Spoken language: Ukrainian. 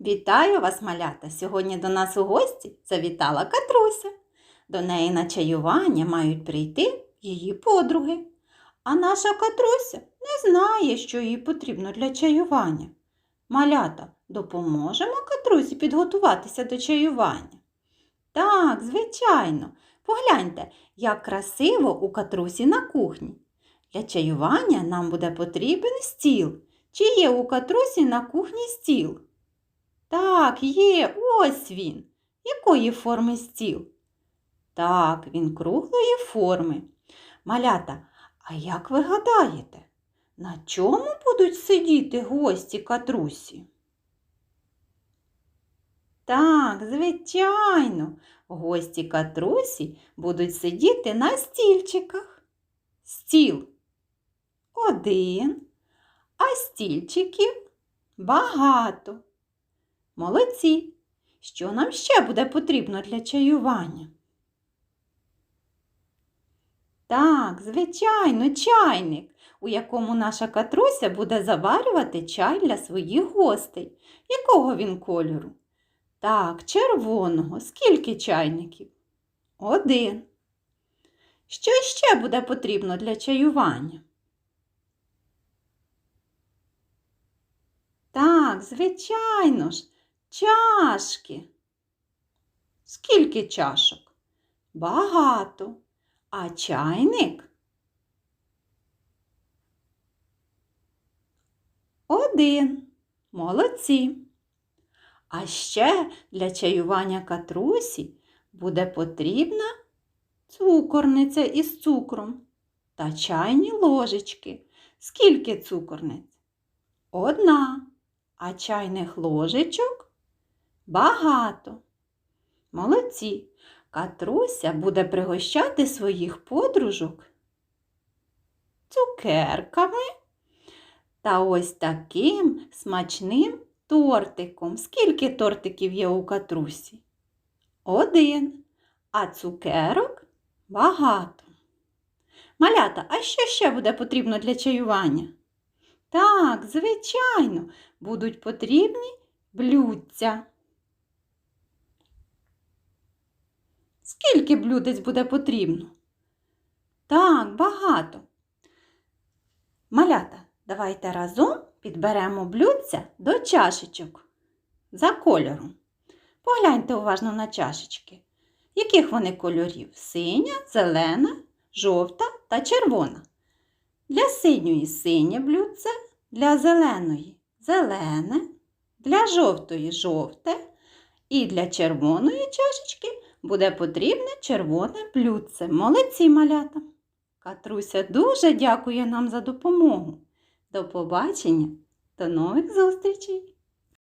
Вітаю вас, малята! Сьогодні до нас у гості завітала Катруся. До неї на чаювання мають прийти її подруги. А наша Катруся не знає, що їй потрібно для чаювання. Малята, допоможемо Катрусі підготуватися до чаювання. Так, звичайно. Погляньте, як красиво у Катрусі на кухні. Для чаювання нам буде потрібен стіл. Чи є у Катрусі на кухні стіл? Так, є, ось він. Якої форми стіл? Так, він круглої форми. Малята, а як ви гадаєте, на чому будуть сидіти гості катрусі? Так, звичайно, гості катрусі будуть сидіти на стільчиках. Стіл один, а стільчиків багато. Молодці! Що нам ще буде потрібно для чаювання? Так, звичайно, чайник, у якому наша катруся буде заварювати чай для своїх гостей. Якого він кольору? Так, червоного. Скільки чайників? Один. Що ще буде потрібно для чаювання? Так, звичайно ж, чашки. Скільки чашок? Багато. А чайник? Один. Молодці. А ще для чаювання катрусі буде потрібна цукорниця із цукром та чайні ложечки. Скільки цукорниць? Одна. А чайних ложечок багато. Молодці. Катруся буде пригощати своїх подружок цукерками та ось таким смачним тортиком. Скільки тортиків є у катрусі? Один. А цукерок багато. Малята, а що ще буде потрібно для чаювання? Так, звичайно, будуть потрібні блюдця. Скільки блюдець буде потрібно? Так, багато. Малята, давайте разом підберемо блюдця до чашечок за кольором. Погляньте уважно на чашечки. Яких вони кольорів? Синя, зелена, жовта та червона. Для синьої синє блюдце, для зеленої зелене, для жовтої жовте і для червоної чашечки буде потрібне червоне блюдце. Молодці малята! Катруся дуже дякує нам за допомогу. До побачення, до нових зустрічей!